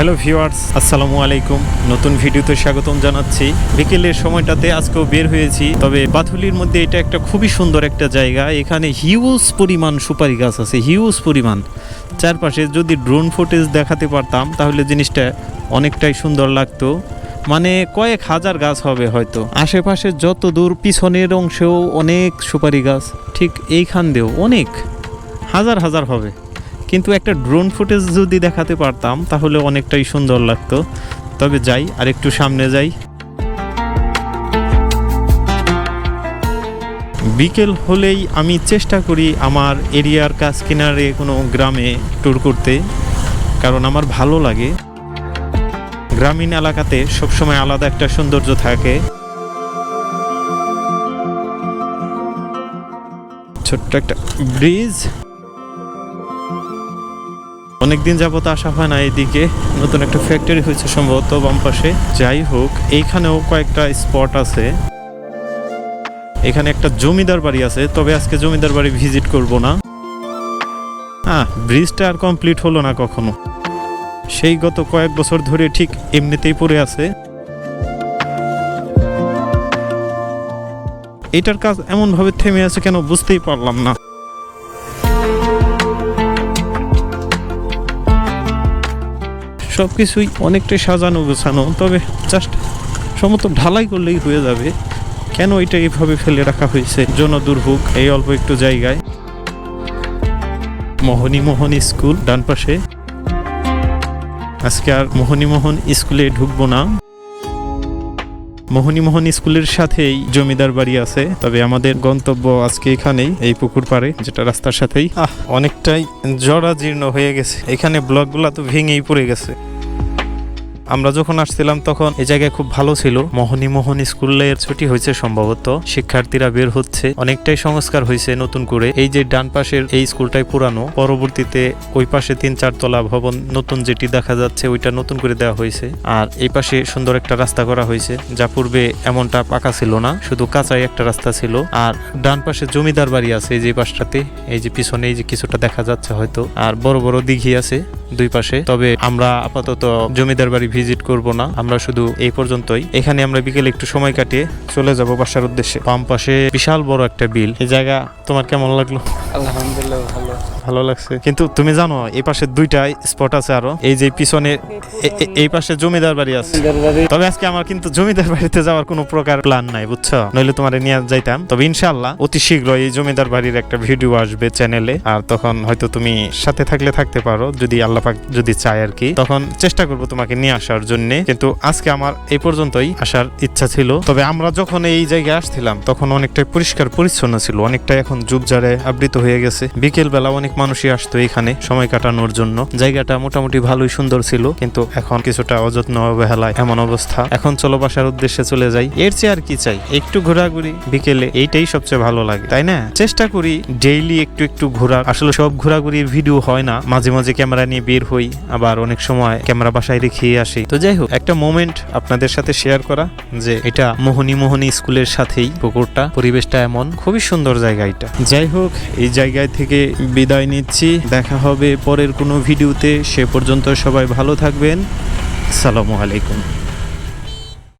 Hello viewers, আসসালামু আলাইকুম। নতুন ভিডিওতে স্বাগতম জানাচ্ছি। বিকেলের সময়টাতে আজকেও বের হয়েছি, তবে বাথুলির মধ্যে এটা একটা খুবই সুন্দর একটা জায়গা। এখানে হিউজ পরিমাণ সুপারি গাছ আছে, হিউজ পরিমাণ। চারপাশে যদি ড্রোন ফুটেজ দেখাতে পারতাম, তাহলে জিনিসটা অনেকটাই সুন্দর লাগতো। মানে কয়েক হাজার গাছ হবে হয়তো। আশেপাশে যত দূর পিছনের অংশেও অনেক সুপারি গাছ, ঠিক এইখান দিয়েও অনেক, হাজার হাজার হবে। কিন্তু একটা ড্রোন ফুটেজ যদি দেখাতে পারতাম, তাহলে অনেকটাই সুন্দর লাগতো। তবে যাই আর একটু সামনে যাই। বিকেল হলেই আমি চেষ্টা করি আমার এরিয়ার কাজ কিনারে কোনো গ্রামে ট্যুর করতে, কারণ আমার ভালো লাগে। গ্রামীণ এলাকাতে সবসময় আলাদা একটা সৌন্দর্য থাকে। ছোট্ট একটা ব্রিজ। অনেকদিন যাবত আসা হয় না এইদিকে নতুন একটা ফ্যাক্টরি হয়েছে সম্ভবত বাম পাশে। যাই হোক, এইখানেও কয়েকটা স্পট আছে। এখানে একটা জমিদার বাড়ি আছে, তবে আজকে জমিদার বাড়ি ভিজিট করব না। হ্যাঁ ব্রিজটা আর কমপ্লিট হলো না কখনো। সেই গত কয়েক বছর ধরে ঠিক এমনিতেই পড়ে আছে। এটার কাজ এমনভাবে থেমে আছে কেন বুঝতেই পারলাম না। সব কিছুই অনেকটাই সাজানো গোছানো, তবে জাস্ট সমস্ত ঢালাই করলেই হয়ে যাবে। কেন এটা এইভাবে ফেলে রাখা হয়েছে? জন দুর্ভোগ এই অল্প একটু জায়গায়। মোহনী মোহন স্কুল, ডান পাশে। আজকে আর মোহনী মোহন স্কুলে ঢুকবো না। মোহনী মোহন স্কুলের সাথেই জমিদার বাড়ি আছে, তবে আমাদের গন্তব্য আজকে এখানেই, এই পুকুর পাড়ে, যেটা রাস্তার সাথেই। আহ, অনেকটাই জরাজীর্ণ হয়ে গেছে। এখানে ব্লকগুলো তো ভেঙেই পড়ে গেছে। আমরা যখন আসছিলাম তখন এই জায়গায় খুব ভালো ছিল। মোহনী মোহন স্কুলের ছুটি হয়েছে সম্ভবত। শিক্ষার্থীরা বের হচ্ছে। অনেকটাই সংস্কার হয়েছে নতুন করে। এই যে ডান পাশের এই স্কুলটাই পুরানো, পরবর্তীতে ওই পাশে তিন চার তলা ভবন নতুন যেটি দেখা যাচ্ছে, ওইটা নতুন করে দেওয়া হয়েছে। আর এই পাশে সুন্দর একটা রাস্তা করা হয়েছে, যা পূর্বে এমনটা পাকা ছিল না, শুধু কাঁচাই একটা রাস্তা ছিল। আর ডান পাশে জমিদার বাড়ি আছে এই যে পাশটাতে, এই যে পিছনে এই যে কিছুটা দেখা যাচ্ছে হয়তো। আর বড় বড় দিঘি আছে দুই পাশে। তবে আমরা আপাতত জমিদার বাড়ি ভিজিট করব না। আমরা শুধু এই পর্যন্তই। এখানে আমরা বিকেলে একটু সময় কাটিয়ে চলে যাব বাসার উদ্দেশ্যে। বাম পাশে বিশাল বড় একটা বিল। এই জায়গা তোমার কেমন লাগল? আলহামদুলিল্লাহ ভালো ভালো লাগছে। কিন্তু তুমি জানো এই পাশে দুইটা স্পট আছে আরও। এই যে পিছনে এই পাশে জমিদার বাড়ি আছে। তবে আজকে আমার কিন্তু জমিদার বাড়িতে যাওয়ার কোনো প্রকার প্ল্যান নাই বুঝছ? নইলে তোমার নিয়ে যাইতাম। তবে ইনশাল্লাহ অতি শীঘ্র এই জমিদার বাড়ির একটা ভিডিও আসবে চ্যানেলে আর তখন হয়তো তুমি সাথে থাকলে থাকতে পারো যদি আল্লাহ পাক যদি চায় আর কি। তখন চেষ্টা করব তোমাকে নিয়ে আসার জন্য। কিন্তু আজকে আমার এই পর্যন্তই আসার ইচ্ছা ছিল। তবে আমরা যখন এই জায়গায় আসছিলাম তখন অনেকটাই পরিষ্কার পরিচ্ছন্ন ছিল। অনেকটাই এখন জুবজারে আবৃত হয়ে গেছে। বিকেল বেলা অনেক মানুষই আসতো এখানে সময় কাটানোর জন্য। জায়গাটা মোটামুটি ভালোই সুন্দর ছিল, কিন্তু এখন কিছুটা অযত্ন অবহেলায় এমন অবস্থা। এখন চলো বাসার উদ্দেশ্যে চলে যাই। এর চেয়ে আর কি চাই? একটু ঘোরাঘুরি। বিকেলে এইটাই সবচেয়ে ভালো লাগে, তাই না? চেষ্টা করি ডেইলি একটু একটু ঘোরা আসলে সব ঘোরাঘুরির ভিডিও হয় না। মাঝে মাঝে ক্যামেরা নিয়ে বের হই, আবার অনেক সময় ক্যামেরা বাসায় রেখে আসি। তো যাই হোক, একটা মোমেন্ট আপনাদের সাথে শেয়ার করা যে এটা মোহনী মোহনী স্কুলের সাথেই পুকুরটা। পরিবেশটা এমন, খুবই সুন্দর জায়গা এটা। যাই হোক, এই জায়গায় থেকে বিদায় নিচ্ছি। দেখা হবে পরের কোনো ভিডিওতে। সে পর্যন্ত সবাই ভালো থাকবেন। সালামু আলাইকুম।